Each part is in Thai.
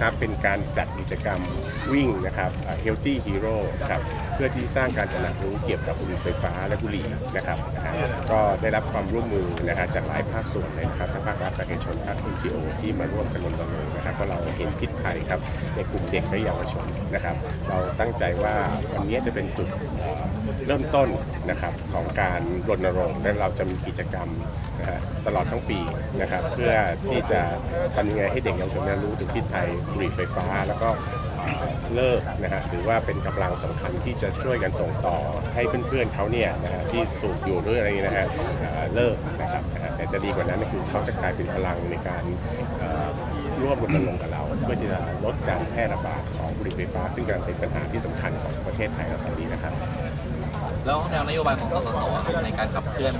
ครับเป็นการจัดกิจกรรมวิ่งนะครับ Healthy Hero ครับเพื่อที่สร้างการตระหนักรู้เกี่ยวกับบุหรี่ไฟฟ้าและบุหรี่นะครับก็ได้รับความร่วมมือนะฮะจากหลายภาคส่วนเลยนะครับทั้งภาครัฐภาคเอกชนภาค NGO ที่มาร่วมกันรณรงค์นะครับเพราะเราเห็นพิษภัยครับในกลุ่มเด็กและเยาวชนนะครับ เราตั้งใจว่าวันนี้จะเป็นจุด เริ่มต้นนะครับของการรณรงค์และเราจะมีกิจกรรมนะฮะตลอดทั้งปีนะครับ เพื่อที่จะทำยังไงให้เด็กเยาวชนนั้นรู้ถึงพิษภัยบุหรี่ไฟฟ้า แล้วก็เลิกนะฮะหรือว่าเป็นกำลังสำคัญที่จะช่วยกันส่งต่อให้เพื่อนๆเขาเนี่ยนะฮะที่สูบอยู่หรืออะไรอย่างเงี้ยนะฮะเลิกนะครับแต่จะดีกว่านั้นก็คือเขาจะกลายเป็นพลังในการร่วมรณรงค์กับเรา เพื่อที่จะลดการแพร่ระบาดของบุหรี่ไฟฟ้า ซึ่งกำลังเป็นปัญหาที่สำคัญของประเทศไทยเราตอนนี้นะครับ แล้วแนวนโยบายของสสสครับในการขับเคลื่อน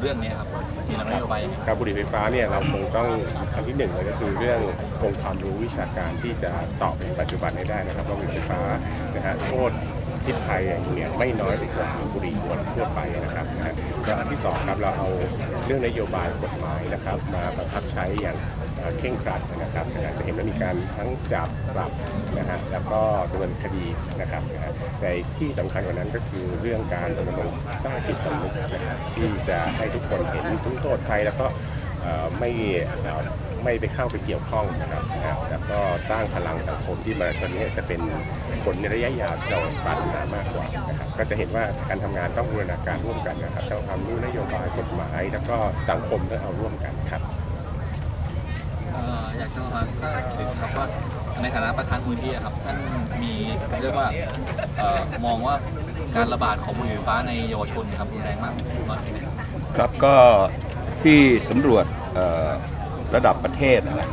เรื่องนี้ครับมีแนวนโยบายยังไงการบุหรี่ไฟฟ้าเนี่ยเราคงต้องอันที่หนึ่งเลยก็คือเรื่ององค์ความรู้วิชาการที่จะตอบในปัจจุบันให้ได้นะครับว่าบุหรี่ไฟฟ้านะฮะโทษ พิษภัยอย่างเนี่ยไม่น้อยไปกว่าบุหรี่มวลทั่วไปนะครับนะฮะแล้วอันที่สองครับเราเอาเรื่องนโยบายกฎหมายนะครับ มาบังคับใช้อย่างเอ่งครัดนะครับนะจะเห็นว่ามีการทั้งจับปรับนะฮะแล้วก็ดำเนินคดีนะครับนะแต่ที่สำคัญกว่านั้นก็คือเรื่องการรณรงค์สร้างจิตสำนึกนะครับที่จะให้ทุกคนเห็นทุกโทษภัยแล้วก็ไม่ไม่ไปเข้าไปเกี่ยวข้องนะครับนะแล้วก็สร้างพลังสังคมที่มาตอนนี้จะเป็น ลในระยะยาวที่เราปรารถนามากกว่านะครับก็จะเห็นว่าการทำงานต้องบูรณาการร่วมกันนะครับทั้งความรู้นโยบายกฎหมาย แล้วก็สังคมต้องเอาร่วมกันครับเอ่ออยากจะมาก็ถึงครับว่าในฐานะประธานมูลที่อะครับท่านมีเรียกว่าเอ่อมองว่าการระบาดของบุหรี่ไฟฟ้าในเยาวชนเนยครับรุนแรงมากน้อยแค่ไหนครับก็ที่สำรวจเอ่อระดับประเทศนะ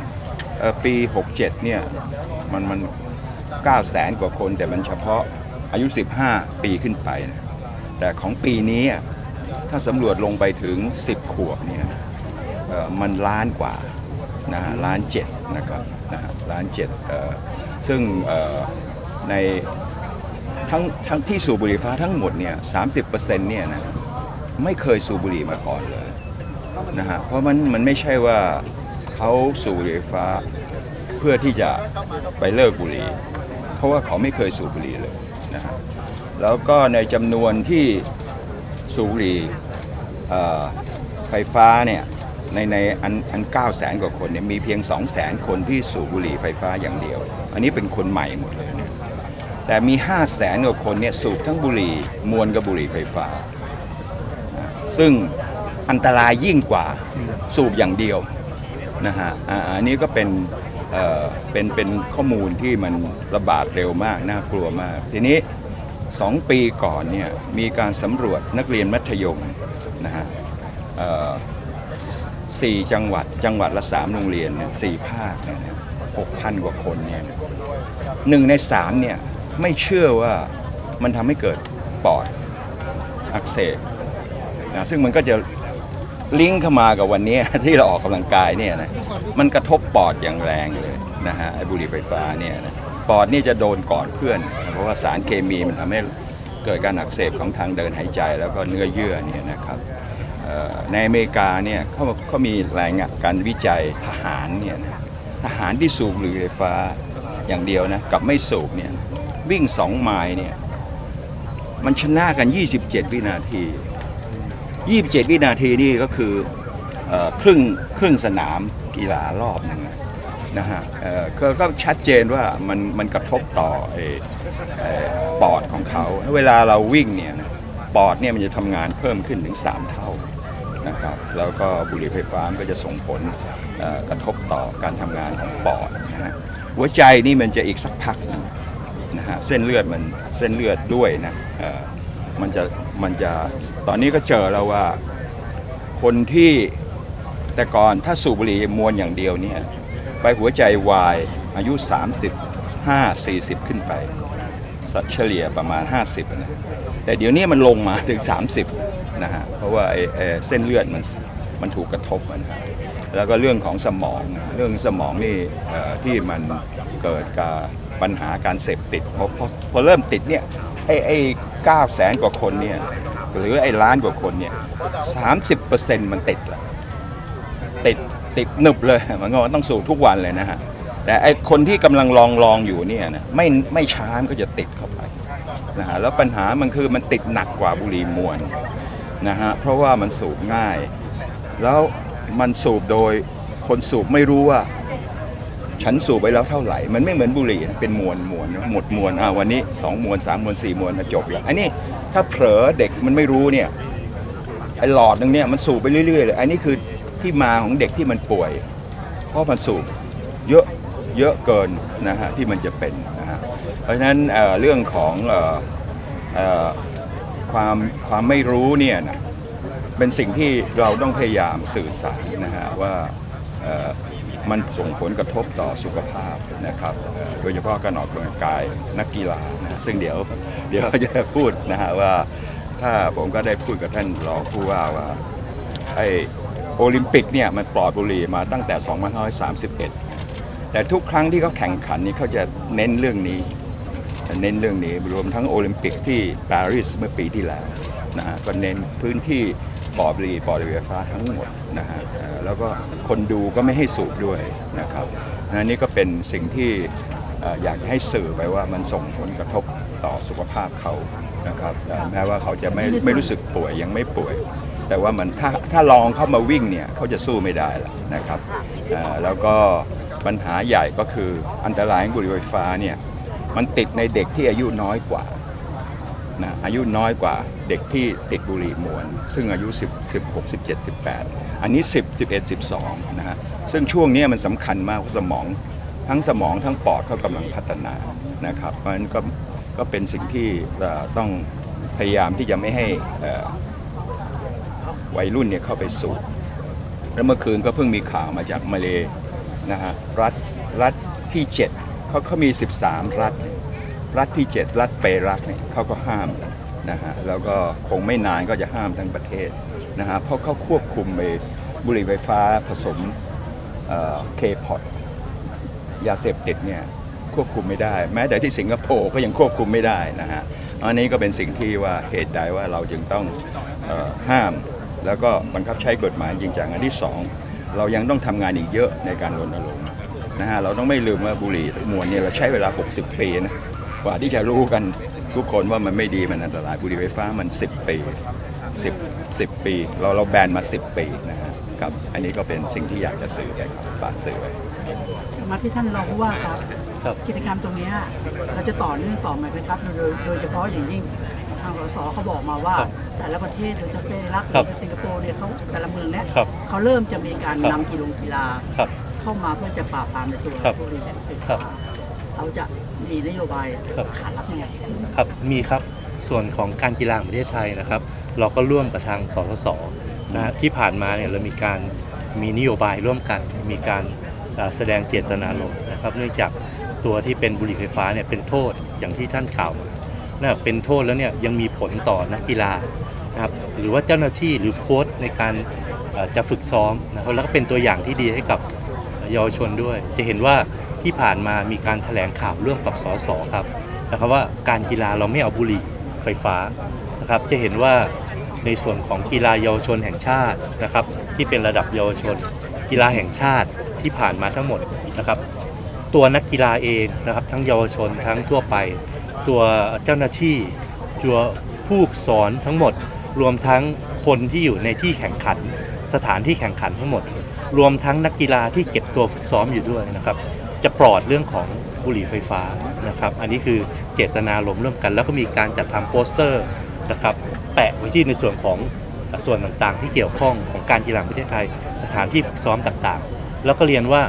เอ่อปี 67 เนี่ยมันมัน 9แสนกว่าคน แต่มันเฉพาะอายุ 15 ปีขึ้นไปนะแต่ของปีนี้ถ้าสำรวจลงไปถึง 10 ขวบเนี่ยมันล้านกว่านะฮะล้านเจ็ดนะครับนะฮะล้านเจ็ดซึ่งในทั้งทั้งที่สูบบุหรี่ฟ้าทั้งหมดเนี่ย30%เนี่ยนะไม่เคยสูบบุหรี่มาก่อนเลยนะฮะเพราะมันมันไม่ใช่ว่าเขาสูบบุหรี่ฟ้าเพื่อที่จะไปเลิกบุหรี่ ราะว่าเขาไม่เคยสูบบุหรี่เลยนะฮะแล้วก็ในจำนวนที่สูบบุหรี่ไฟฟ้าเนี่ยในในอันอัน9แสนกว่าคนเนี่ยมีเพียง2แสนคนที่สูบบุหรี่ไฟฟ้าอย่างเดียว อันนี้เป็นคนใหม่หมดเลยนะแต่มี5แสนกว่าคนเนี่ยสูบทั้งบุหรี่มวลกับบุหรี่ไฟฟ้า ซึ่งอันตรายยิ่งกว่าสูบอย่างเดียวนะฮะอันนี้ก็เป็น เเป็นเป็นข้อมูลที่มันระบาดเร็วมากน่ากลัวมาก ทีนี้ 2 ปีก่อนเนี่ยมีการสำรวจนักเรียนมัธยมนะฮะสี่จังหวัดจังหวัดละสามโรงเรียนเนี่ยสี่ภาคเนี่ยหกพันกว่าคนเนี่ยหนึ่งในสามเนี่ยไม่เชื่อว่ามันทำให้เกิดปอดอักเสบนะซึ่งมันก็จะ ลิงก์เข้ามากับวันนี้ที่เราออกกำลังกายเนี่ยนะมันกระทบปอดอย่างแรงเลยนะฮะไอ้บุหรี่ไฟฟ้าเนี่ยนะปอดนี่จะโดนก่อนเพื่อน เพราะว่าสารเคมีมันทำให้เกิดการอักเสบของทางเดินหายใจแล้วก็เนื้อเยื่อเนี่ยนะครับในอเมริกาเนี่ยเขาเขามีรายงานการวิจัยทหารเนี่ยนะทหารที่สูบบุหรี่ไฟฟ้าอย่างเดียวนะกับไม่สูบเนี่ยวิ่ง2ไมล์เนี่ยมันชนะกัน 27 วินาที 27 วินาทีนี่ก็คืออครึ่งครึ่งสนามกีฬารอบหนึ่งนะฮะก็ก็ชัดเจนว่ามันมันกระทบต่อไอ้ไอ้ปอดของเขา เวลาเราวิ่งเนี่ยนะปอดเนี่ยมันจะทำงานเพิ่มขึ้นถึง 3 เท่านะครับแล้วก็บุหรี่ไฟฟ้าก็จะส่งผลกระทบต่อการทำงานของปอดนะฮะหัวใจนี่มันจะอีกสักพักนะฮะเส้นเลือดมันเส้นเลือดด้วยนะ มันจะมันจะตอนนี้ก็เจอแล้วว่า คนที่แต่ก่อนถ้าสูบบุหรี่มวลอย่างเดียวเนี่ยไปหัวใจวายอายุ 35 40 ขึ้นไปสัเฉลี่ยประมาณ 50นะแต่เดี๋ยวนี้มันลงมาถึง 30นะฮะเพราะว่าไอ้ไอ้เส้นเลือดมันมันถูกกระทบนะฮะแล้วก็เรื่องของสมองเรื่องสมองนี่ที่มันเกิดกับปัญหาการเสพติดพอพอพอเริ่มติดเนี่ย ไอ้ไอ้เก้าแสนกว่าคนเนี่ยหรือไอ้ล้านกว่าคนเนี่ยสามสิบเปอร์เซ็นต์มันติดละติดติดหนึบเลยมันก็ต้องสูบทุกวันเลยนะฮะแต่ไอ้คนที่กำลังลองลองอยู่เนี่ยนะไม่ไม่ช้ามันก็จะติดเข้าไปนะฮะแล้วปัญหามันคือมันติดหนักกว่าบุหรี่มวนนะฮะเพราะว่ามันสูบง่าย แล้วมันสูบโดยคนสูบไม่รู้ว่า ฉันสูบไปแล้วเท่าไหร่ มันไม่เหมือนบุหรี่นะเป็นมวนมวนหมดมวนอ่าวันนี้สองมวนสามมวนสี่มวนนะจบแล้วอันนี้ถ้าเผลอเด็กมันไม่รู้เนี่ยไอ้หลอดนึงเนี่ยมันสูบไปเรื่อยๆเลยอันนี้คือที่มาของเด็กที่มันป่วย เพราะมันสูบเยอะเยอะเกินนะฮะที่มันจะเป็นนะฮะเพราะฉะนั้นเเรื่องของออความความไม่รู้เนี่ยนะเป็นสิ่งที่เราต้องพยายามสื่อสารนะฮะว่า มันส่งผลกระทบต่อสุขภาพนะครับโดยเฉพาะการออกกำลังกายนักกีฬานะฮะซึ่งเดี๋ยวเดี๋ยวจะพูดนะฮะว่าถ้าผมก็ได้พูดกับท่านรองผู้ว่าว่าไอโอลิมปิกเนี่ยมันปลอดบุหรี่มาตั้งแต่ 2531 แต่ทุกครั้งที่เขาแข่งขันนี่เขาจะเน้นเรื่องนี้ เน้นเรื่องนี้รวมทั้งโอลิมปิกที่ปารีสเมื่อปีที่แล้วนะฮะก็เน้นพื้นที่ ปลอดบุหรี่ปลอดไฟฟ้าทั้งหมดนะฮะแล้วก็คนดูก็ไม่ให้สูบด้วยนะครับอันนี้ก็เป็นสิ่งที่อยากให้สื่อไปว่ามันส่งผลกระทบต่อสุขภาพเขานะครับแม้ว่าเขาจะไม่ไม่รู้สึกป่วยยังไม่ป่วย แต่ว่ามันถ้าถ้าลองเข้ามาวิ่งเนี่ยเขาจะสู้ไม่ได้ล้วนะครับแล้วก็ปัญหาใหญ่ก็คืออันตรายของบุหรี่ไฟฟ้าเนี่ยมันติดในเด็กที่อายุน้อยกว่านะอายุน้อยกว่า เด็กที่ติดบุหรี่มวน ซึ่งอายุ 10 16 17 18 อันนี้ 10 11 12 นะฮะ ซึ่งช่วงนี้มันสำคัญมากสมองทั้งสมองทั้งปอดเขากำลังพัฒนานะครับ เพราะฉะนั้นก็ก็เป็นสิ่งที่เอ่อต้องพยายามที่จะไม่ให้วัยรุ่นเนี่ยเข้าไปสูบแล้วเมื่อคืนก็เพิ่งมีข่าวมาจากมาเลนะฮะรัฐรัฐที่ 7เขาเขามี 13 รัฐ รัฐที่ 7 รัฐเปรักเนี่ยเขาก็ห้าม นะฮะแล้วก็คงไม่นานก็จะห้ามทั้งประเทศนะฮะเพราะเขาควบคุมไปบุหรี่ไฟฟ้าผสมเคพอตยาเสพติดเนี่ยควบคุมไม่ได้ แม้แต่ที่สิงคโปร์ก็ยังควบคุมไม่ได้นะฮะอันนี้ก็เป็นสิ่งที่ว่าเหตุใดว่าเราจึงต้องออห้าม แล้วก็บังคับใช้กฎหมายจริงจังอันที่สองเรายังต้องทำงานอีกเยอะในการรณรงค์นะฮะเราต้องไม่ลืมว่าบุหรี่มวนเนี่ยเราใช้เวลา 60 ปีนะกว่าที่จะรู้กัน ทุกคนว่ามันไม่ดีมันอันตรายบุหรี่ไฟฟ้ามัน 10 ปี10 10 ปี เราเราแบนมา 10 ปีนะฮะครับอันนี้ก็เป็นสิ่งที่อยากจะสื่อไปครับฝากสื่อไว้มาที่ท่านรองผู้ว่าครับครับกิจกรรมตรงเนี้ยเราจะต่อเนื่องต่อไหมครับโดยโดยเฉพาะอย่างยิ่งทางรสเขาบอกมาว่าครับแต่ละประเทศโดยเฉพาะเปรักหครัรืบอสิงคโปร์เนี่ยเขาแต่ละเมืองเนี่ยครับเขาเริ่มจะมีการครับนำกีฬากีฬาครับเข้ามาเพื่อจะปราบปรามในตัวครับบุ เราจะมีนโยบายครับ ขาดรับยังไงครับมีครับส่วนของการกีฬาแห่งประเทศไทยนะครับ เราก็ร่วมกับทางสสสนะฮะที่ผ่านมาเนี่ยเรามีการมีนโยบายร่วมกัน มีการเอ่อแสดงเจตนารมณ์นะครับ เนื่องจากตัวที่เป็นบุหรี่ไฟฟ้าเนี่ยเป็นโทษอย่างที่ท่านกล่าวมานะเป็นโทษแล้วเนี่ยยังมีผลต่อนักกีฬานะครับหรือว่าเจ้าหน้าที่หรือโค้ชในการเอ่อจะฝึกซ้อมนะครับแล้วก็เป็นตัวอย่างที่ดีให้กับ เยาวชนด้วยจะเห็นว่า ที่ผ่านมามีการแถลงข่าวร่วมกับสสครับนะครับว่าการกีฬาเราไม่เอาบุหรี่ไฟฟ้านะครับจะเห็นว่าในส่วนของกีฬาเยาวชนแห่งชาตินะครับ ที่เป็นระดับเยาวชน กีฬาแห่งชาติที่ผ่านมาทั้งหมดนะครับ ตัวนักกีฬาเองนะครับ ทั้งเยาวชนทั้งทั่วไป ตัวเจ้าหน้าที่ตัวผู้สอนทั้งหมด รวมทั้งคนที่อยู่ในที่แข่งขัน สถานที่แข่งขันทั้งหมด รวมทั้งนักกีฬาที่เก็บตัวฝึกซ้อมอยู่ด้วยนะครับ จะปลอดเรื่องของบุหรี่ไฟฟ้านะครับ อันนี้คือเจตนารมณ์ร่วมกัน แล้วก็มีการจัดทำโปสเตอร์นะครับแปะไว้ที่ในส่วนของส่วนต่างๆ ที่เกี่ยวข้องของการกีฬาประเทศไทย สถานที่ฝึกซ้อมต่างๆ แล้วก็เรียนว่า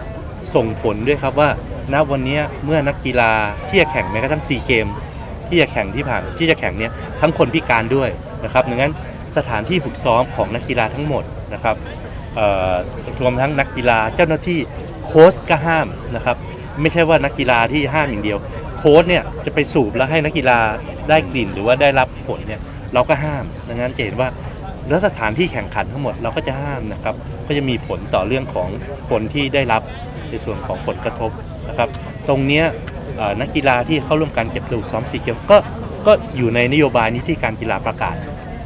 ส่งผลด้วยครับว่าณวันนี้เมื่อนักกีฬาที่จะแข่งแม้กระทั่งซีเกมที่จะแข่งที่ผ่านที่จะแข่งเนี้ยทั้งคนพิการด้วยนะครับดังนั้นสถานที่ฝึกซ้อมของนักกีฬาทั้งหมดนะครับรวมทั้งนักกีฬาเจ้าหน้าที่ โค้ชก็ห้ามนะครับ ไม่ใช่ว่านักกีฬาที่ห้ามอย่างเดียว โค้ชเนี่ยจะไปสูบแล้วให้นักกีฬาได้กลิ่นหรือว่าได้รับผลเนี่ยเราก็ห้ามดังนั้นจะเห็นว่าแล้วสถานที่แข่งขันทั้งหมดเราก็จะห้ามนะครับ ก็จะมีผลต่อเรื่องของคนที่ได้รับในส่วนของผลกระทบนะครับ ตรงนี้นักกีฬาที่เข้าร่วมการเก็บตัวซ้อมซีเกมก็ก็อยู่ในนโยบายนี้ที่การกีฬาประกาศ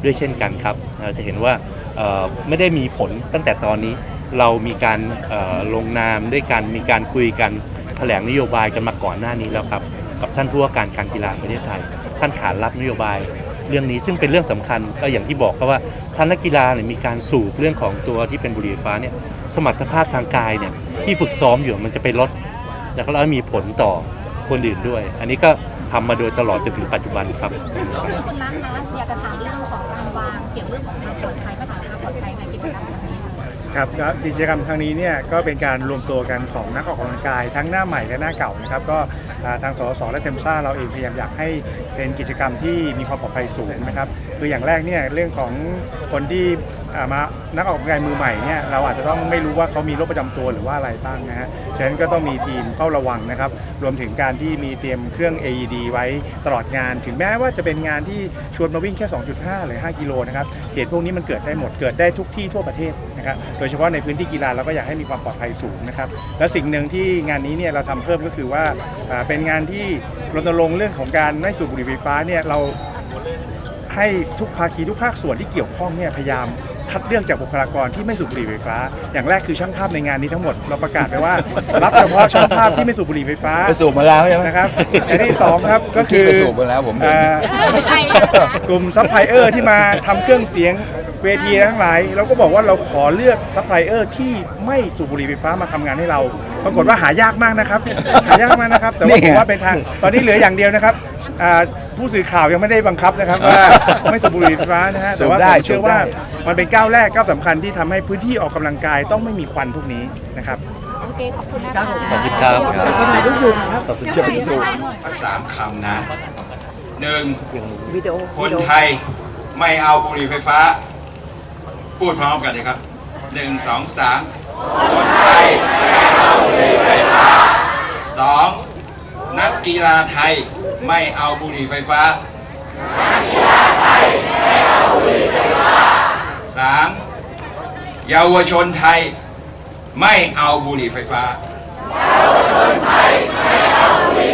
ด้วยเช่นกันครับเราจะเห็นว่าไม่ได้มีผลตั้งแต่ตอนนี้ เรามีการลงนามด้วยกันมีการคุยกันถลงนโยบายกันมาก่อนหน้านี้แล้วครับกับท่านผู้ว่าการการกีฬาประเทศไทย ท่านขานรับนโยบายเรื่องนี้ซึ่งเป็นเรื่องสำคัญก็อย่างที่บอกครับว่าท่านนักกีฬาเนี่ยมีการสูบเรื่องของตัวที่เป็นบุหรี่ไฟฟ้าเนี่ยสมรรถภาพทางกายเนี่ยที่ฝึกซ้อมอยู่มันจะไปลดแล้วก็แล้วมีผลต่อคนอื่นด้วย อันนี้ก็ทำมาโดยตลอดจนถึงปัจจุบันครับคุณรักนะอยากจะถามเรื่องของการวางเกี่ยวเรื่องของความปลอดภัยมาตรฐานความปลอดภัยในกิจกรรม ครับกิจกรรมครั้งนี้เนี่ยก็เป็นการรวมตัวกันของนักออกกำลังกายทั้งหน้าใหม่และหน้าเก่านะครับก็ทางสสและเทมซ่าเราเองพยายามอยากให้เป็นกิจกรรมที่มีความปลอดภัยสูงนะครับ คืออย่างแรกเนี่ยเรื่องของคนที่มานักออกกำลังกายมือใหม่เนี่ยเราอาจจะต้องไม่รู้ว่าเขามีโรคประจำตัวหรือว่าอะไรบ้างนะฮะฉะนั้นก็ต้องมีทีมเฝ้าระวังนะครับ รวมถึงการที่มีเตรียมเครื่อง AED ไว้ตลอดงาน ถึงแม้ว่าจะเป็นงานที่ชวนมาวิ่งแค่ 2.5 หรือ 5 กิโลนะครับเหตุพวกนี้มันเกิดได้หมดเกิดได้ทุกที่ทั่วประเทศนะครับโดยเฉพาะในพื้นที่กีฬาเราก็อยากให้มีความปลอดภัยสูงนะครับและสิ่งหนึ่งที่งานนี้เนี่ยเราทำเพิ่มก็คือว่าอ่าเป็นงานที่รณรงค์เรื่องของการไม่สูบบุหรี่ไฟฟ้าเนี่ยเรา ให้ทุกภาคีทุกภาคส่วนที่เกี่ยวข้องเนี่ยพยายามคัดเลือกจากบุคลากรที่ไม่สูบบุหรี่ไฟฟ้า อย่างแรกคือช่างภาพในงานนี้ทั้งหมดเราประกาศไปว่า รับเฉพาะช่างภาพที่ไม่สูบบุหรี่ไฟฟ้าไปสูบมาแล้วใช่ไหมนะครับอันที่สองครับก็คือไปสูบมาแล้วผมเห็นอ่ากลุ่มซัพพลายเออร์ที่มาทำเครื่องเสียงเวทีทั้งหลาย เราก็บอกว่าเราขอเลือกซัพพลายเออร์ที่ไม่สูบบุหรี่ไฟฟ้ามาทำงานให้เรา ปรากฏว่าหายากมากนะครับ หายากมากนะครับ แต่ว่านี่ ผมว่าเป็นทาง ตอนนี้เหลืออย่างเดียวนะครับอ่าผู้สื่อข่าวยังไม่ได้บังคับนะครับว่าไม่สูบบุหรี่ไฟฟ้านะฮะแต่ว่าผมเชื่อว่ามันเป็นก้าวแรกก้าวสำคัญที่ทำให้พื้นที่ออกกำลังกายต้องไม่มีควันพวกนี้นะครับ โอเค ขอบคุณนะครัคะบผมขอบคุณครับคนถ่ายรูปอยู่นะครับจะไปสูบทั้งสามคำนะหนึ่งวิดีโอคนไทยไม่เอาบุหรี่ไฟฟ้า พูดพร้อมกันเลยครับหนึ่งสองสาม คนไทยไม่เอาบุหรี่ไฟฟ้าสองนักกีฬาไทยไม่เอาบุหรี่ไฟฟ้าสามเยาวชนไทยไม่เอาบุหรี่ไฟฟ้า เยาวชนไทยไม่เอาบุหรี่